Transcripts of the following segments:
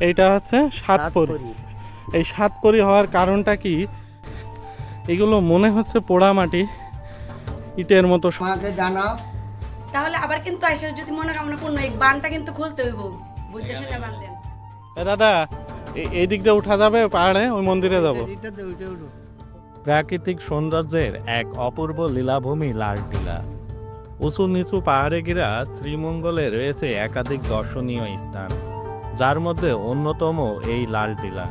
এইটা হচ্ছে সাতপরি। এই সাতপরি হওয়ার কারণটা কি? এগুলো মনে হচ্ছে পোড়া মাটি ইটের মতো আমাকে জানাও। তাহলে আবার কিন্তু এসে যদি মনে কামনা পূর্ণ এই বানটা কিন্তু খুলতে হইব। বুঝতে শুনে বানলেন। এ দাদা এ- এই দিক দিয়ে উঠা যাবে পাহাড়ে ওই মন্দিরে যাব। প্রাকৃতিক সৌন্দর্যের এক অপূর্ব লীলাভূমি লাল টিলা উঁচু নিচু পাহাড়ে ঘেরা শ্রীমঙ্গলে রয়েছে একাধিক দর্শনীয় স্থান। যার মধ্যে অন্যতম এই লাল টিলা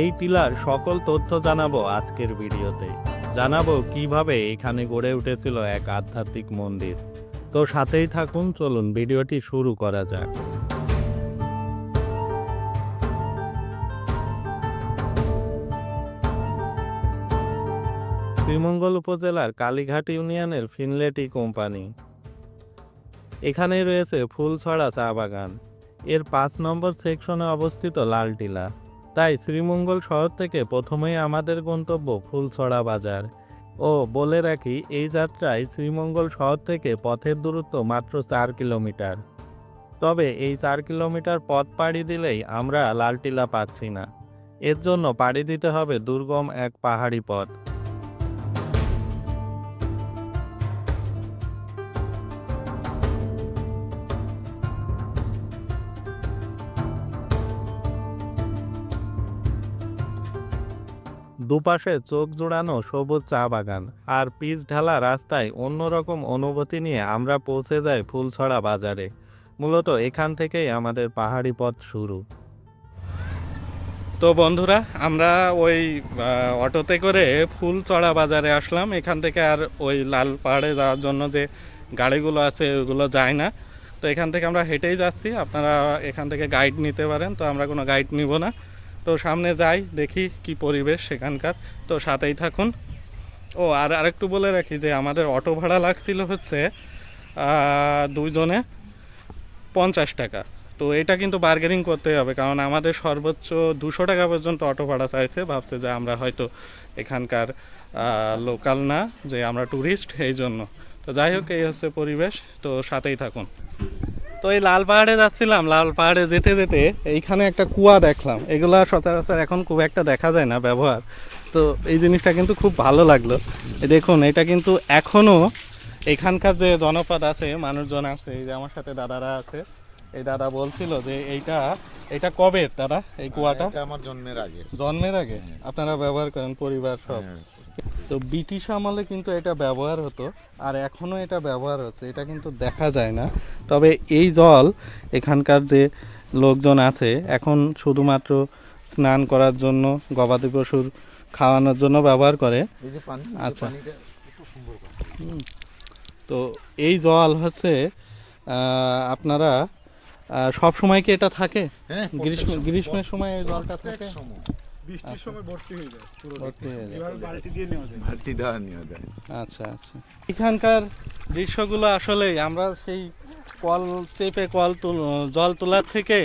এই টিলার সকল তথ্য জানাব আজকের ভিডিওতে। জানাব কীভাবে এখানে গড়ে উঠেছিল এক আধ্যাত্মিক মন্দির। তো সাথেই থাকুন, চলুন ভিডিওটি শুরু করা যাক। শ্রীমঙ্গল উপজেলার কালীঘাট ইউনিয়নের ফিনলেটি কোম্পানি। এখানেই রয়েছে ফুলছড়া চা বাগান। এর পাঁচ নম্বর সেকশনে অবস্থিত লাল টিলা। তাই শ্রীমঙ্গল শহর থেকে প্রথমেই আমাদের গন্তব্য ফুলছড়া বাজার। ও বলে রাখি, এই যাত্রায় শ্রীমঙ্গল শহর থেকে পথের দূরত্ব মাত্র চার কিলোমিটার। তবে এই চার কিলোমিটার পথ পাড়ি দিলেই আমরা লালটিলা পাচ্ছি না। এর জন্য পাড়ি দিতে হবে দুর্গম এক পাহাড়ি পথ। দুপাশে চোখ জোড়ানো সবুজ চা বাগান আর পিচ ঢালা রাস্তায় অন্যরকম অনুভূতি নিয়ে আমরা পৌঁছে যাই ফুলছড়া বাজারে। মূলত এখান থেকেই আমাদের পাহাড়ি পথ শুরু। তো বন্ধুরা, আমরা ওই অটোতে করে ফুল চড়া বাজারে আসলাম। এখান থেকে আর ওই লাল পাহাড়ে যাওয়ার জন্য যে গাড়িগুলো আছে ওইগুলো যায় না। তো এখান থেকে আমরা হেঁটেই যাচ্ছি। আপনারা এখান থেকে গাইড নিতে পারেন। তো আমরা কোনো গাইড নিব না। তো সামনে যাই, দেখি কি পরিবেশ সেখানকার। তো সাথেই থাকুন। ও, আর আরেকটু বলে রাখি যে আমাদের অটো ভাড়া লাগছিল হচ্ছে দুইজনে পঞ্চাশ টাকা। তো এটা কিন্তু বার্গেনিং করতে হবে, কারণ আমাদের সর্বোচ্চ দুশো টাকা পর্যন্ত অটো ভাড়া চাইছে। ভাবছে যে আমরা হয়তো এখানকার লোকাল না, যে আমরা ট্যুরিস্ট এই জন্য। তো যাই হোক, এই হচ্ছে পরিবেশ। তো সাথেই থাকুন। তো এই লাল পাহাড়ে যাচ্ছিলাম লাল পাহাড়ে যেতে যেতে এইখানে একটা কুয়া দেখলাম। এগুলা সচরাচর এখন খুব একটা দেখা যায় না ব্যবহার। তো এই জিনিসটা কিন্তু খুব ভালো লাগল। দেখুন এটা কিন্তু এখনও এখানকার যে জনপদ আছে মানুষজন আছে এই যে আমার সাথে দাদারা আছে এই দাদা বলছিল যে এইটা এটা কবে দাদা এই কুয়াটা? আমার জন্মের আগে। জন্মের আগে? আপনারা ব্যবহার করেন পরিবার সব। হ্যাঁ। তো ব্রিটিশ আমলে কিন্তু এটা ব্যবহার হতো আর এখনও এটা ব্যবহার হচ্ছে এটা কিন্তু দেখা যায় না। তবে এই জল এখানকার যে লোকজন আছে এখন শুধুমাত্র স্নান করার জন্য গবাদি পশুর খাওয়ানোর জন্য ব্যবহার করে। আচ্ছা। তো এই জল হচ্ছে আপনারা সব সময় কি এটা থাকে? হ্যাঁ গ্রীষ্ম গ্রীষ্মের সময় এই জলটা থাকে? বৃষ্টির সময় ভর্তি হয়ে যায় পুরো ভর্তি হয়ে যায়। এভাবে বালতি দিয়ে নেওয়া যায়। বালতি দেওয়া নিয়ে যায়। আচ্ছা আচ্ছা। এখানকার দৃশ্যগুলো আসলে আমরা সেই কল চেপে কল তুল জল তোলার থেকে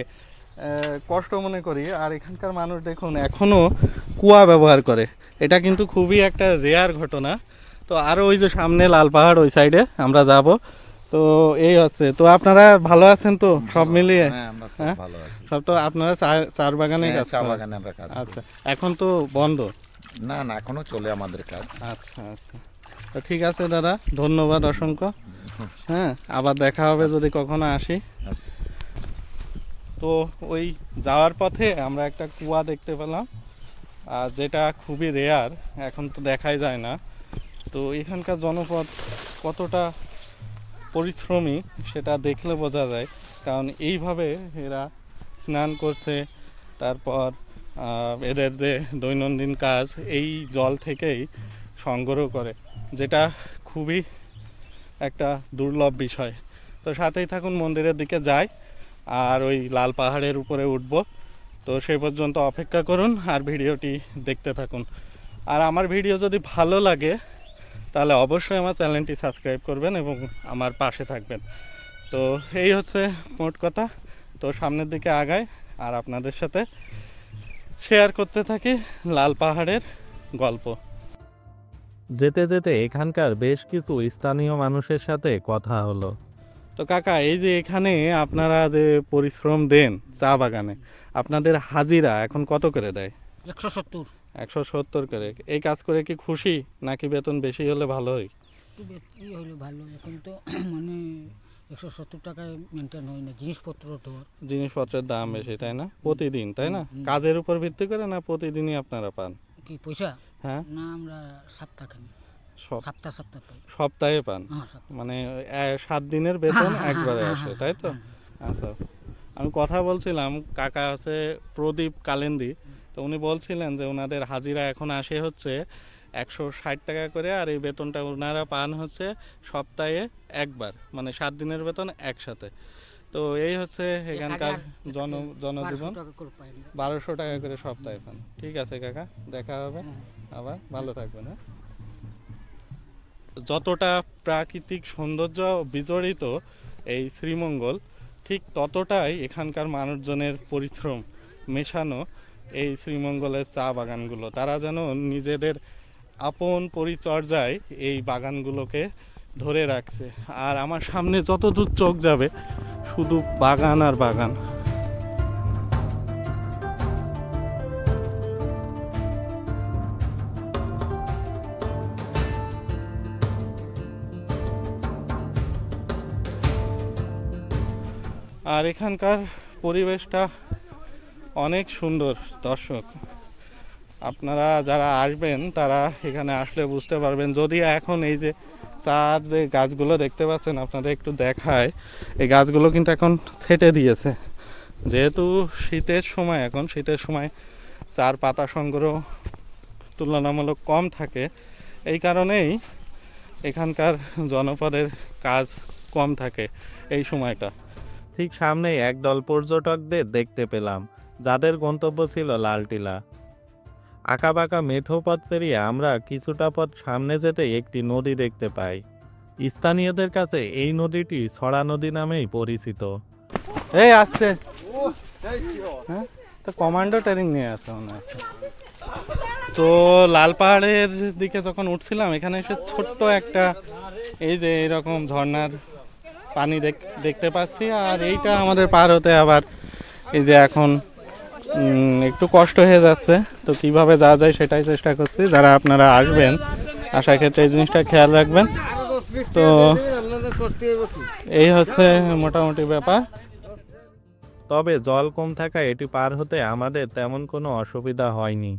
কষ্ট মনে করি। আর এখানকার মানুষ দেখুন এখনও কুয়া ব্যবহার করে। এটা কিন্তু খুবই একটা রেয়ার ঘটনা। তো আরও ওই যে সামনে লাল পাহাড় ওই সাইডে আমরা যাব। তো এই হচ্ছে। তো আপনারা ভালো আছেন তো? সব মিলিয়ে? হ্যাঁ সব হ্যাঁ? ভালো আছি। তো আপনারা চার বাগানে হ্যাঁ, চা বাগানে আমরা কাজ আচ্ছা এখন তো বন্ধ? না না এখনও চলে আমাদের কাজ। আচ্ছা আচ্ছা। তো ঠিক আছে দাদা ধন্যবাদ অসংখ্য। হ্যাঁ আবার দেখা হবে যদি কখনো আসি। আচ্ছা। তো ওই যাওয়ার পথে আমরা একটা কুয়া দেখতে পেলাম আর যেটা খুবই রেয়ার এখন তো দেখাই যায় না। তো এখানকার জনপদ কতটা পরিশ্রমী, সেটা দেখলে বোঝা যায়। কারণ এইভাবে এরা স্নান করছে, তারপর এদের যে দৈনন্দিন কাজ, এই জল থেকেই সংগ্রহ করে, যেটা খুবই একটা দুর্লভ বিষয়। তো সাথেই থাকুন, মন্দিরের দিকে যাই, আর ওই লাল পাহাড়ের উপরে উঠব। তো সেই পর্যন্ত অপেক্ষা করুন, আর ভিডিওটি দেখতে থাকুন। আর আমার ভিডিও যদি ভালো লাগে তাহলে অবশ্যই আমার চ্যানেলটি সাবস্ক্রাইব করবেন এবং আমার পাশে থাকবেন। তো এই হচ্ছে মোট কথা। তো সামনের দিকে আগায় আর আপনাদের সাথে শেয়ার করতে থাকি লাল পাহাড়ের গল্প। যেতে যেতে এখানকার বেশ কিছু স্থানীয় মানুষের সাথে কথা হলো। তো কাকা এই যে এখানে আপনারা যে পরিশ্রম দেন চা বাগানে আপনাদের হাজিরা এখন কত করে দেয়? একশো সত্তর। একশো সত্তর করে। এই কাজ করে কি খুশি নাকি বেতন বেশি হলে ভালো হয়? বেশি হলে ভালো এখন তো মানে একশো সত্তর টাকায় মেনটেন হয় না জিনিসপত্র দর। জিনিসপত্রের দাম বেশি তাই না? প্রতিদিন তাই না? কাজের উপর ভিত্তি করে না প্রতিদিনই আপনারা পান? কি পয়সা? হ্যাঁ। না আমরা সপ্তাহখানি। সপ্তাহ সপ্তাহ পাই। সপ্তাহে পান? হ্যাঁ মানে সাত দিনের বেতন একবারে হ্যাঁ, আসে হ্যাঁ, তাই তো? আচ্ছা। আমি কথা বলছিলাম কাকা আছে প্রদীপ কালেন্দি। তো উনি বলছিলেন যে ওনাদের হাজিরা এখন আসে হচ্ছে একশো ষাট টাকা করে আর এই বেতনটা ওনারা পান হচ্ছে সপ্তাহে একবার মানে সাত দিনের বেতন একসাথে। তো এই হচ্ছে এখানকার জন জনজীবন। বারোশো টাকা করে পাই আমরা। বারোশো টাকা করে সপ্তাহে পান। ঠিক আছে কাকা দেখা হবে। হ্যাঁ। আবার ভালো থাকবেন হ্যাঁ। যতটা প্রাকৃতিক সৌন্দর্য বিজড়িত এই শ্রীমঙ্গল ঠিক ততটাই এখানকার মানুষজনের পরিশ্রম মেশানো এই শ্রীমঙ্গলের চা বাগানগুলো। তারা যেন নিজেদের আপন পরিচর্যায় এই বাগানগুলোকে ধরে রাখছে। আর আমার সামনে যত দূর চোখ যাবে, শুধু বাগান আর বাগান। আর এখানকার পরিবেশটা অনেক সুন্দর দর্শক। আপনারা যারা আসবেন, তারা এখানে আসলে বুঝতে পারবেন। যদি এখন এই যে চার যে গাছগুলো দেখতে পাচ্ছেন আপনারা একটু দেখায়। এই গাছগুলো কিন্তু এখন ছেটে দিয়েছে। যেহেতু শীতের সময় এখন, শীতের সময় চার পাতা সংগ্রহ তুলনামূলক কম থাকে। এই কারণেই এখানকার জনপদের কাজ কম থাকে এই সময়টা। ঠিক সামনেই একদল পর্যটকদের দেখতে পেলাম। যাদের গন্তব্য ছিল লালটিলা। আঁকাবাঁকা মেঠো পথ পেরিয়ে আমরা কিছুটা পথ সামনে যেতে একটি নদী দেখতে পাই। স্থানীয়দের কাছে এই নদীটি ছড়া নদী নামেই পরিচিত। এই, আসছে। হ্যাঁ? তো কমান্ডো ট্রেনিং নিয়ে আসছে মনে তো লাল পাহাড়ের দিকে যখন উঠছিলাম, এখানে এসে ছোট্ট একটা এই যে এরকম ঝর্ণার পানি দেখ- দেখতে পাচ্ছি। আর এইটা আমাদের পার হতে আবার এই যে এখন একটু কষ্ট হয়ে যাচ্ছে। তো কীভাবে যাওয়া যায় সেটাই চেষ্টা করছি। যারা আপনারা আসবেন আসার ক্ষেত্রে এই জিনিসটা খেয়াল রাখবেন। তো এই হচ্ছে মোটামুটি ব্যাপার। তবে জল কম থাকায় এটি পার হতে আমাদের তেমন কোনো অসুবিধা হয়নি।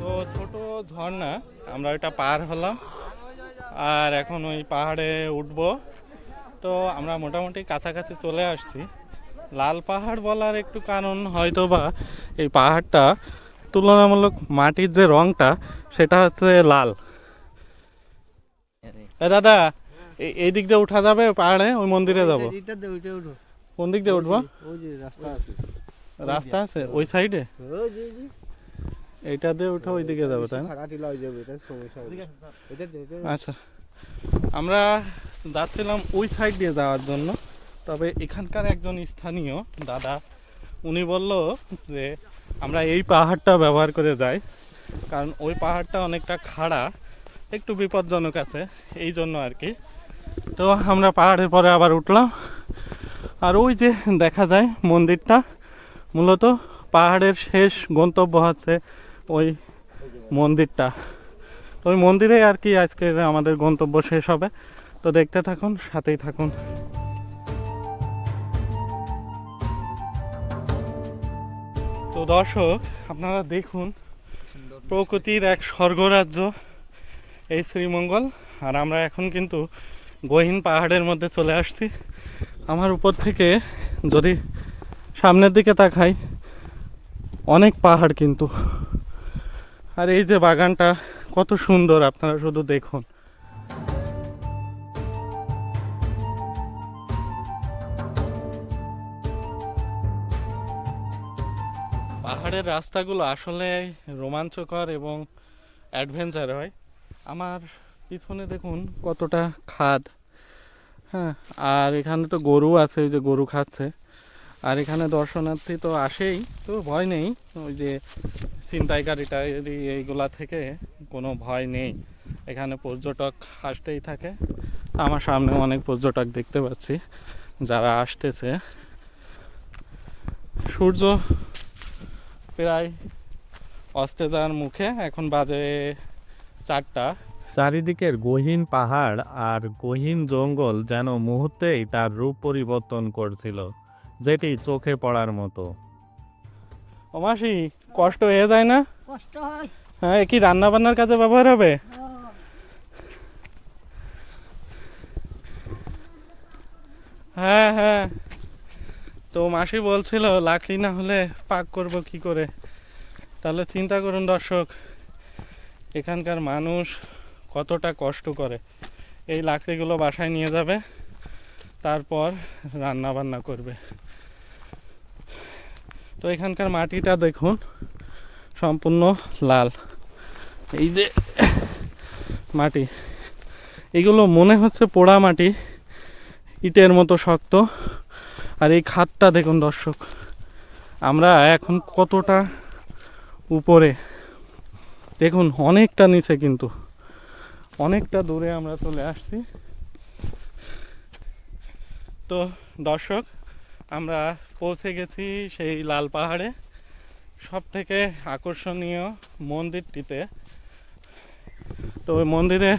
তো ছোট ঝর্ণা আমরা ওইটা পার হলাম। আর এখন ওই পাহাড়ে উঠবো। তো আমরা মোটামুটি কাছাকাছি চলে আসছি। লাল পাহাড় বলার একটু কারণ হয়তো বা এই পাহাড়টা তুলনামূলক মাটির যে রংটা সেটা হচ্ছে লাল। দাদা এই- এই দিক দিয়ে উঠা যাবে পাহাড়ে? ওই মন্দিরে যাব। কোন দিক দিয়ে উঠবো? রাস্তা আছে। ওই সাইডে? এইটা দিয়ে উঠে ওই দিকে যাব তাই না? আচ্ছা। আমরা যাচ্ছিলাম ওই সাইড দিয়ে যাওয়ার জন্য, তবে এখানকার একজন স্থানীয় দাদা, উনি বলল যে, আমরা এই পাহাড়টা ব্যবহার করে যাই, কারণ ওই পাহাড়টা অনেকটা খাড়া, একটু বিপজ্জনক আছে, এই জন্য আর কি। তো আমরা পাহাড়ের পরে আবার উঠলাম, আর ওই যে দেখা যায় মন্দিরটা, মূলত পাহাড়ের শেষ গন্তব্য হচ্ছে ওই মন্দিরটা। তো ওই মন্দিরে আর কি আজকে আমাদের গন্তব্য শেষ হবে। তো দেখতে থাকুন, সাথেই থাকুন। তো দর্শক, আপনারা দেখুন, প্রকৃতির এক স্বর্গরাজ্য এই শ্রীমঙ্গল। আর আমরা এখন কিন্তু গহীন পাহাড়ের মধ্যে চলে আসছি। আমার উপর থেকে যদি সামনের দিকে তাকাই, অনেক পাহাড় কিন্তু। আর এই যে বাগানটা কত সুন্দর আপনারা শুধু দেখুন। পাহাড়ের রাস্তাগুলো আসলে রোমাঞ্চকর এবং অ্যাডভেঞ্চার হয়। আমার পিছনে দেখুন কতটা খাদ। হ্যাঁ আর এখানে তো গরু আছে, ওই যে গরু খাচ্ছে। আর এখানে দর্শনার্থী তো আসেই, তো ভয় নেই। ওই যে ছিনতাইকারীটা এইগুলা থেকে কোনো ভয় নেই। এখানে পর্যটক আসতেই থাকে। আমার সামনে অনেক পর্যটক দেখতে পাচ্ছি যারা আসতেছে। সূর্য প্রায় অস্তে যাওয়ার মুখে এখন বাজে চারটা। চারিদিকের গহীন পাহাড় আর গহীন জঙ্গল যেন মুহূর্তেই তার রূপ পরিবর্তন করছিল যেটি চোখে পড়ার মতো। ও মাসি কষ্ট হয়ে যায় না? কষ্ট হয়। হ্যাঁ কি রান্না বান্নার কাজে ব্যবহার হবে? হ্যাঁ হ্যাঁ। তো মাসি বলছিল লাকড়ি না হলে পাক করব কি করে? তাহলে চিন্তা করুন দর্শক এখানকার মানুষ কতটা কষ্ট করে। এই লাকড়িগুলো বাসায় নিয়ে যাবে তারপর রান্না বান্না করবে। তো এখানকার মাটিটা দেখুন, সম্পূর্ণ লাল। এই যে মাটি, এগুলো মনে হচ্ছে পোড়া মাটি, ইটের মতো শক্ত। আর এই খাতটা দেখুন দর্শক, আমরা এখন কতটা উপরে। দেখুন, অনেকটা নিচে কিন্তু। অনেকটা দূরে আমরা চলে আসছি। তো দর্শক আমরা পৌঁছে গেছি সেই লাল পাহাড়ে। সব থেকে আকর্ষণীয় মন্দিরটিতে। তো ওই মন্দিরে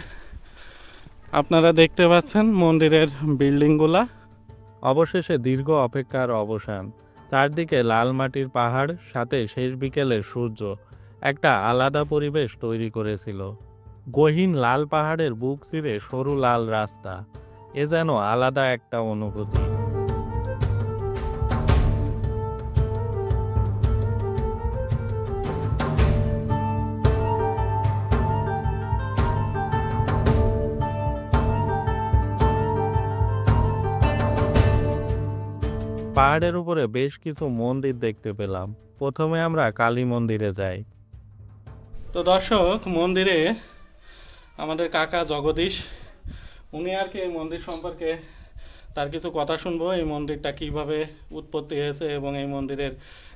আপনারা দেখতে পাচ্ছেন মন্দিরের বিল্ডিংগুলা। অবশেষে দীর্ঘ অপেক্ষার অবসান। চারদিকে লাল মাটির পাহাড়, সাথে শেষ বিকেলের সূর্য। একটা আলাদা পরিবেশ তৈরি করেছিল। গহীন লাল পাহাড়ের বুক চিরে সরু লাল রাস্তা। এ যেন আলাদা একটা অনুভূতি। পাহাড়ের উপরে বেশ কিছু মন্দির দেখতে পেলাম। প্রথমে আমরা কালী মন্দিরে যাই। তো দর্শক, মন্দিরে আমাদের কাকা জগদীশ, উনি আর কি এই মন্দির সম্পর্কে তার কিছু কথা শুনব, এই মন্দিরটা কীভাবে উৎপত্তি হয়েছে এবং এই মন্দিরের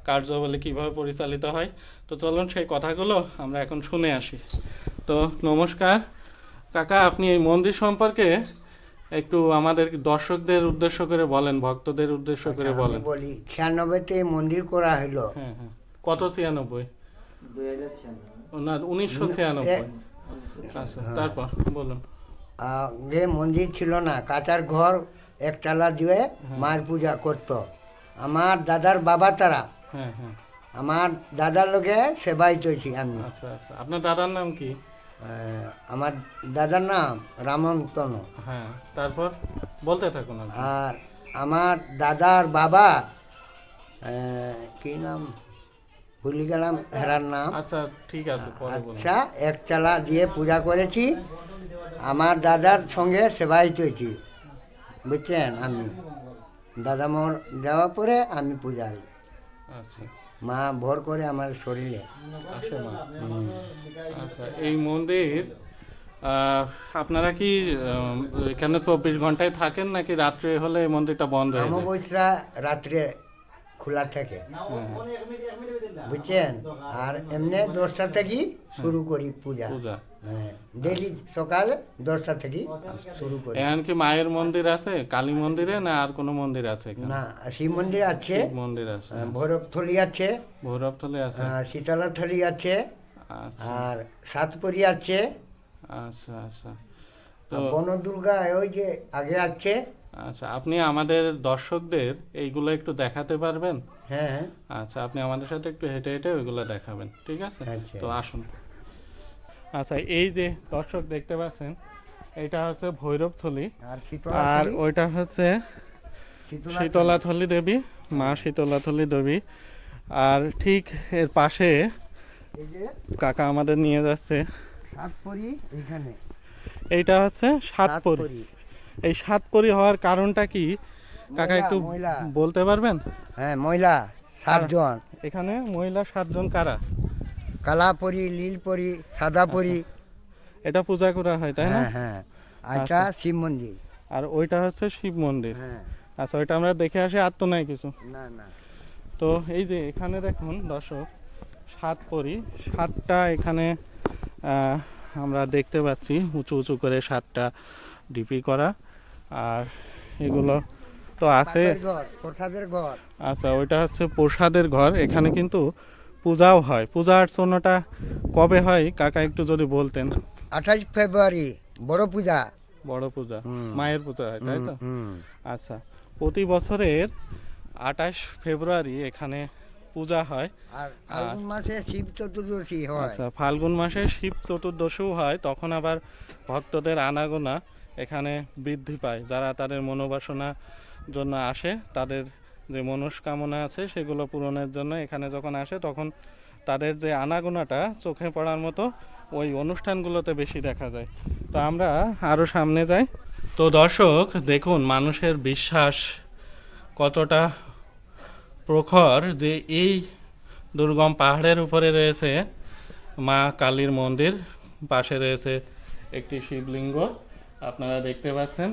কার্যাবলী কীভাবে পরিচালিত হয়। তো চলুন সেই কথাগুলো আমরা এখন শুনে আসি। তো নমস্কার। কাকা, আপনি এই মন্দির সম্পর্কে একটু আমাদের দর্শকদের উদ্দেশ্য করে বলেন ভক্তদের উদ্দেশ্য করে আচ্ছা, বলেন। বলি ছিয়ানব্বইতে মন্দির করা হলো। হ্যাঁ হ্যাঁ। কত ছিয়ানব্বই? না উনিশশো ছিয়ানব্বই। আচ্ছা তারপর বলুন। আগে মন্দির ছিল না কাঁচার ঘর একতলা দিয়ে মায়ের পূজা করত। আমার দাদার বাবা তারা। হ্যাঁ হ্যাঁ। আমার দাদার লগে সেবাই চলছি আমি। আচ্ছা আচ্ছা। আপনার দাদার নাম কি? আমার দাদার নাম রামন্তন। হ্যাঁ তারপর বলতে থাকুন আর আমার দাদার বাবা কি নাম? ভুলে গেলাম হেরার নাম। আচ্ছা ঠিক আছে আচ্ছা একতলা দিয়ে পূজা করেছি। আমার দাদার সঙ্গে সেবাই চলছি। বুঝছেন আমি? দাদা মোর যাওয়া পরে আমি পূজারি। আচ্ছা। মা ভর করে আমার শরীরে। আসে মা। আচ্ছা এই মন্দির আপনারা কি এখানে চব্বিশ ঘন্টায় থাকেন নাকি রাত্রে হলে এই মন্দিরটা বন্ধ হয় যায়? অমাবস্যা রাত্রে খোলা থাকে। বুঝছেন? আর এমনি দশটা থেকে শুরু করি পূজা। পূজা। হ্যাঁ ডেলি সকাল দশটা থেকে শুরু করি। এখানে কি মায়ের মন্দির আছে? কালী মন্দিরে না আর কোনো মন্দির আছে না শিব মন্দির আছে। মন্দির আছে। ভৈরবথলি আছে। ভৈরবতলে আছে। আহ, শীতলাথলি আছে। আচ্ছা। আর সাতপুরি আছে। আচ্ছা আচ্ছা। বনদুর্গা ওই যে আগে আছে। আচ্ছা আপনি আমাদের দর্শকদের এইগুলো একটু দেখাতে পারবেন? হ্যাঁ। আচ্ছা আপনি আমাদের সাথে একটু হেঁটে হেঁটে ওইগুলো দেখাবেন ঠিক আছে? আচ্ছা। তো আসুন। আচ্ছা এই যে দর্শক দেখতে পাচ্ছেন এটা হচ্ছে ভৈরবথলি আর আর ওইটা হচ্ছে শীতলা শীতলাথলি দেবী মা শীতলাথলি দেবী। আর ঠিক এর পাশে যে কাকা আমাদের নিয়ে যাচ্ছে। সাতপুরি এখানে এইটা হচ্ছে সাতপরি। এই সাত সাতপরি হওয়ার কারণটা কি? কাকা একটু বলতে পারবেন? হ্যাঁ মহিলা সাতজন। এখানে মহিলা সাতজন কারা? কালাপরি লীলপরি সাদাপরি। এটা পূজা করা হয় তাই না? হ্যাঁ হ্যাঁ। এটা শিব মন্দির। আর ওইটা হচ্ছে শিব মন্দির। হ্যাঁ। আচ্ছা ওইটা আমরা দেখে আসি আর তো নাই কিছু। না না। তো এই যে এখানে দেখুন দর্শক সাত পরি সাতটা এখানে আমরা দেখতে পাচ্ছি উঁচু উঁচু করে সাতটা ডিপি করা। আর এগুলো তো আছে। প্রসাদের ঘর। আচ্ছা ওইটা হচ্ছে প্রসাদের ঘর। এখানে কিন্তু পূজাও হয়। পূজা অর্চনাটা কবে হয়? কাকা একটু যদি বলতেন। আঠাশ ফেব্রুয়ারি বড় পূজা। বড় পূজা মায়ের পূজা হয় তাই তো? আচ্ছা প্রতি বছরের আঠাশ ফেব্রুয়ারি এখানে পূজা হয়। আর ফাল্গুন মাসে শিব চতুর্দশী হয়। আচ্ছা ফাল্গুন মাসে শিব চতুর্দশীও হয়। তখন আবার ভক্তদের আনাগোনা এখানে বৃদ্ধি পায়। যারা তাদের মনোবাসনা জন্য আসে, তাদের যে মনস্কামনা আছে, সেগুলো পূরণের জন্য এখানে যখন আসে, তখন তাদের যে আনাগোনাটা চোখে পড়ার মতো ওই অনুষ্ঠানগুলোতে বেশি দেখা যায়। তো আমরা আরও সামনে যাই। তো দর্শক, দেখুন মানুষের বিশ্বাস কতটা প্রখর যে এই দুর্গম পাহাড়ের উপরে রয়েছে মা কালীর মন্দির, পাশে রয়েছে একটি শিবলিঙ্গ। আপনারা দেখতে পাচ্ছেন।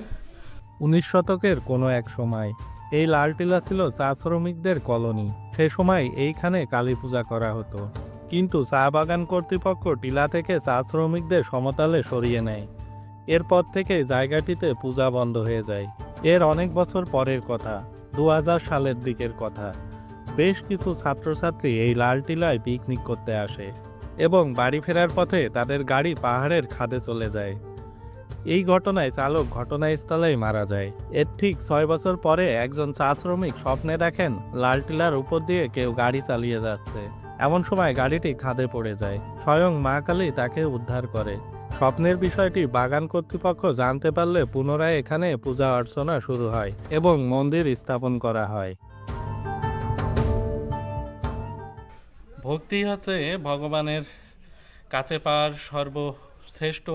উনিশ শতকের কোনো এক সময় এই লালটিলা ছিল চা শ্রমিকদের কলোনি। সে সময় এইখানে কালী পূজা করা হতো। কিন্তু চা বাগান কর্তৃপক্ষ টিলা থেকে চা শ্রমিকদের সমতলে সরিয়ে নেয়। এরপর থেকে জায়গাটিতে পূজা বন্ধ হয়ে যায়। এর অনেক বছর পরের কথা দু হাজার সালের দিকের কথা। বেশ কিছু ছাত্রছাত্রী এই লালটিলায় পিকনিক করতে আসে এবং বাড়ি ফেরার পথে তাদের গাড়ি পাহাড়ের খাদে চলে যায়। এই ঘটনায় চালক ঘটনাস্থলেই মারা যায়। এর ঠিক ছয় বছর পরে একজন চা শ্রমিক স্বপ্নে দেখেন লালটিলার উপর দিয়ে কেউ গাড়ি চালিয়ে যাচ্ছে। এমন সময় গাড়িটি খাদে পড়ে যায়। স্বয়ং মা কালী তাকে উদ্ধার করে। স্বপ্নের বিষয়টি বাগান কর্তৃপক্ষ জানতে পারলে পুনরায় এখানে পূজা অর্চনা শুরু হয় এবং মন্দির স্থাপন করা হয়। ভক্তি হচ্ছে ভগবানের কাছে পাওয়ার সর্বশ্রেষ্ঠ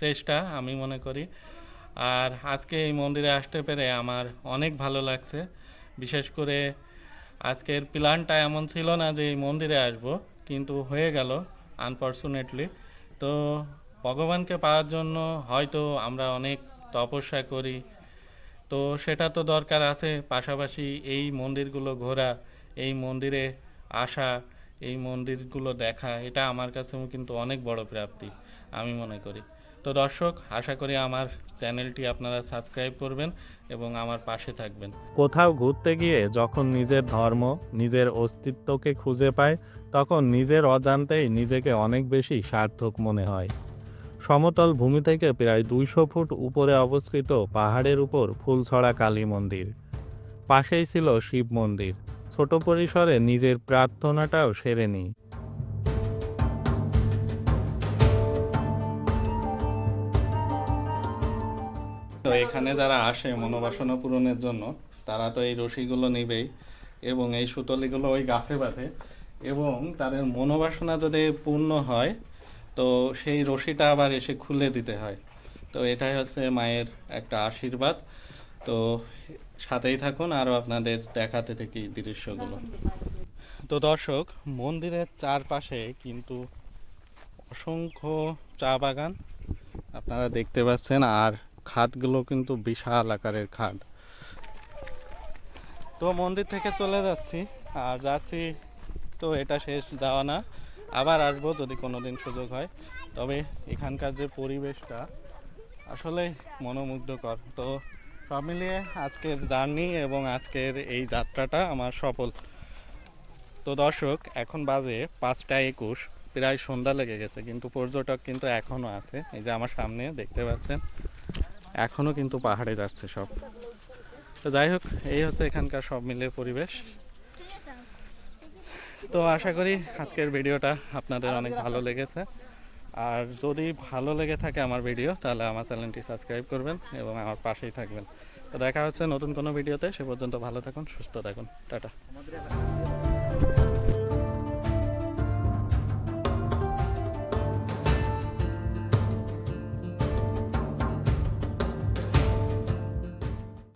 চেষ্টা, আমি মনে করি। আর আজকে এই মন্দিরে আসতে পেরে আমার অনেক ভালো লাগছে। বিশেষ করে আজকের প্ল্যানটা এমন ছিল না যে এই মন্দিরে আসব, কিন্তু হয়ে গেল আনফর্চুনেটলি তো ভগবানকে পাওয়ার জন্য হয়তো আমরা অনেক তপস্যা করি। তো সেটা তো দরকার আছে, পাশাপাশি এই মন্দিরগুলো ঘোরা, এই মন্দিরে আসা, এই মন্দিরগুলো দেখা, এটা আমার কাছেও কিন্তু অনেক বড় প্রাপ্তি, আমি মনে করি। তো দর্শক, আশা করি আমার চ্যানেলটি আপনারা সাবস্ক্রাইব করবেন এবং আমার পাশে থাকবেন। কোথাও ঘুরতে গিয়ে যখন নিজের ধর্ম, নিজের অস্তিত্বকে খুঁজে পায়, তখন নিজের অজান্তেই নিজেকে অনেক বেশি সার্থক মনে হয়। সমতল ভূমি থেকে প্রায় দুইশো ফুট উপরে অবস্থিত পাহাড়ের উপর ফুলছড়া কালী মন্দির। পাশেই ছিল শিব মন্দির। ছোট পরিসরে নিজের প্রার্থনাটাও সেরে নিই। এখানে যারা আসে মনোবাসনা পূরণের জন্য, তারা তো এই রশিগুলো নেবেই এবং এই সুতলিগুলো ওই গাছে বাঁধে এবং তাদের মনোবাসনা যদি পূর্ণ হয়, তো সেই রশিটা আবার এসে খুলে দিতে হয়। তো এটাই হচ্ছে মায়ের একটা আশীর্বাদ। তো সাথেই থাকুন, আরও আপনাদের দেখাতে থাকি দৃশ্যগুলো। তো দর্শক, মন্দিরের চারপাশে কিন্তু অসংখ্য চা বাগান আপনারা দেখতে পাচ্ছেন, আর খাদগুলো কিন্তু বিশাল আকারের খাদ। তো মন্দির থেকে চলে যাচ্ছি, আর যাচ্ছি তো এটা শেষ, যাওয়া না। আবার আসব যদি কোনো দিন সুযোগ হয়। তবে এখানকার যে পরিবেশটা আসলে মনোমুগ্ধকর। তো সব মিলিয়ে আজকের জার্নি এবং আজকের এই যাত্রাটা আমার সফল। তো দর্শক, এখন বাজে পাঁচটা একুশ, প্রায় সন্ধ্যা লেগে গেছে, কিন্তু পর্যটক কিন্তু এখনও আছে। এই যে আমার সামনে দেখতে পাচ্ছেন এখনও কিন্তু পাহাড়ে যাচ্ছে সব। তো যাই হোক, এই হচ্ছে এখানকার সব মিলিয়ে পরিবেশ। তো আশা করি আজকের ভিডিওটা আপনাদের অনেক ভালো লেগেছে। আর যদি ভালো লেগে থাকে আমার ভিডিও, তাহলে আমার চ্যানেলটি সাবস্ক্রাইব করবেন এবং আমার পাশেই থাকবেন। তো দেখা হচ্ছে নতুন কোনো ভিডিওতে, সে পর্যন্ত ভালো থাকুন, সুস্থ থাকুন। টাটা।